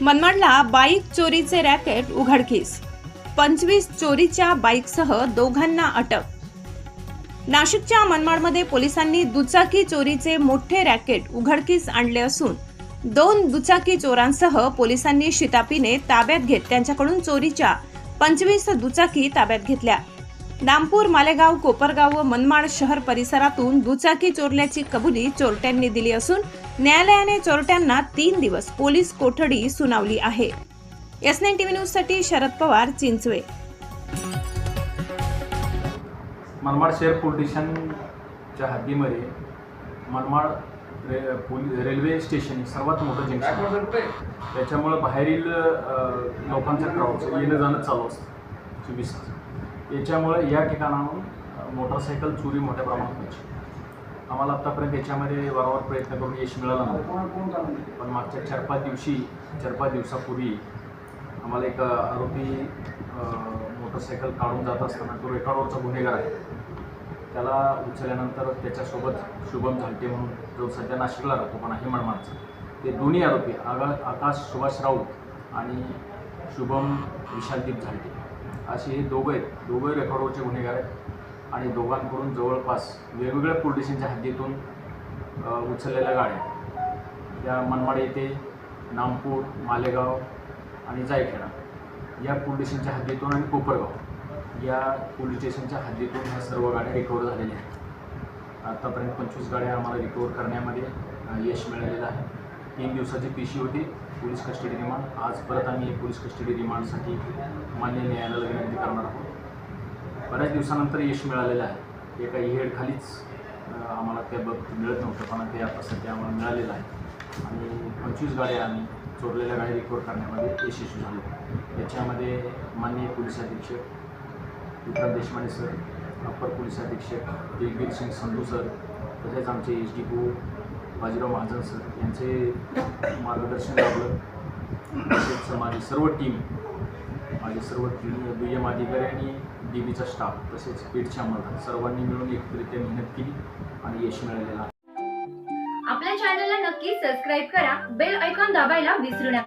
मनमाडला bike चोरीचे racket उघडकीस. पंचवीस चोरीच्या बाईकसह दोघांना अटक. नाशिकच्या मनमाडमध्ये पोलिसांनी दुचाकी चोरीचे मोठे रॅकेट उघडकीस आणले असून दोन दुचाकी चोरांसह पोलिसांनी शितापीने ताब्यात घेत त्यांच्याकडून चोरीच्या पंचवीस दुचाकी ताब्यात घेतल्या. नामपूर मालेगाव कोपरगाव व मनमाड शहर परिसरातून दुचाकी चोरल्याची कबुली चोरट्यांनी दिली असून न्यायालयाने चोरट्यांना तीन दिवस पोलीस कोठडी सुनावली आहे. एस नाईन टीव्ही न्यूजसाठी शरद पवार चिंचवे. मनमाड शहर पोलीस स्टेशनच्या हद्दीमध्ये मनमाड रे पोलीस रेल्वे स्टेशन सर्वात मोठं जंक्शन त्याच्यामुळं बाहेरील लोकांचा क्राऊड येणं जाणं चालू असतं. चोवीस याच्यामुळे या ठिकाणाहून मोटरसायकल चोरी मोठ्या प्रमाणात व्हायची. आम्हाला आत्तापर्यंत याच्यामध्ये वारंवार प्रयत्न करून यश मिळालं नाही. पण मागच्या चार पाच दिवशी चार पाच दिवसापूर्वी आम्हाला एक आरोपी मोटरसायकल काढून जात असताना तो रेकॉर्डवरचा गुन्हेगार आहे. त्याला उचलल्यानंतर त्याच्यासोबत शुभम झालटे म्हणून जो सध्या नाशिकला राहतो पण आहे मनमाडचा ते दोन्ही आरोपी आगा आकाश सुभाष राऊत आणि शुभम विशालदीप झालटे अशी हे दोघं आहेत दोघंही रेकॉर्डवरचे गुन्हेगार आहेत. आणि दोघांकडून जवळपास वेगवेगळ्या पोलीस स्टेशनच्या हद्दीतून उचललेल्या गाड्या त्या मनमाड येथे नामपूर मालेगाव आणि जायखेडा या पोलीस स्टेशनच्या हद्दीतून आणि कोपरगाव या पोलीस स्टेशनच्या हद्दीतून ह्या सर्व गाड्या रिकवर झालेल्या आहेत. आत्तापर्यंत पंचवीस गाड्या आम्हाला रिकवर करण्यामध्ये यश मिळालेलं आहे. तीन दिवसाची पेशी होती पोलीस कस्टडी रिमांड. आज परत आम्ही पोलीस कस्टडी रिमांडसाठी मान्य न्यायालयाला विनंती करणार आहोत. बऱ्याच दिवसानंतर यश मिळालेलं आहे. एका हेडखालीच आम्हाला त्या बाबतीत मिळत नव्हतं पण ते आता सध्या आम्हाला मिळालेलं आहे. आणि पंचवीस गाड्या आम्ही चोरलेल्या गाड्या रिकवर करण्यामध्ये यशस्वी झालो. याच्यामध्ये माननीय पोलीस अधीक्षक Vikram Deshmane sir upper police अधीक्षक दिलबीर सिंग संधू सर तसेच आमचे एच डी पो बाजीराव महाजन सर यांचे मार्गदर्शन लाभलं तसेच माझी सर्व टीम माझे सर्व टीम दुय्यम अधिकारी आणि डी बीचा स्टाफ तसेच पीठच्या अंमलदार सर्वांनी मिळून एकत्रित्या मेहनत केली आणि यश मिळालेलं आहे. आपल्या चॅनलला नक्की सबस्क्राईब करा. बेल ऐकॉन दाबायला विसरू नका.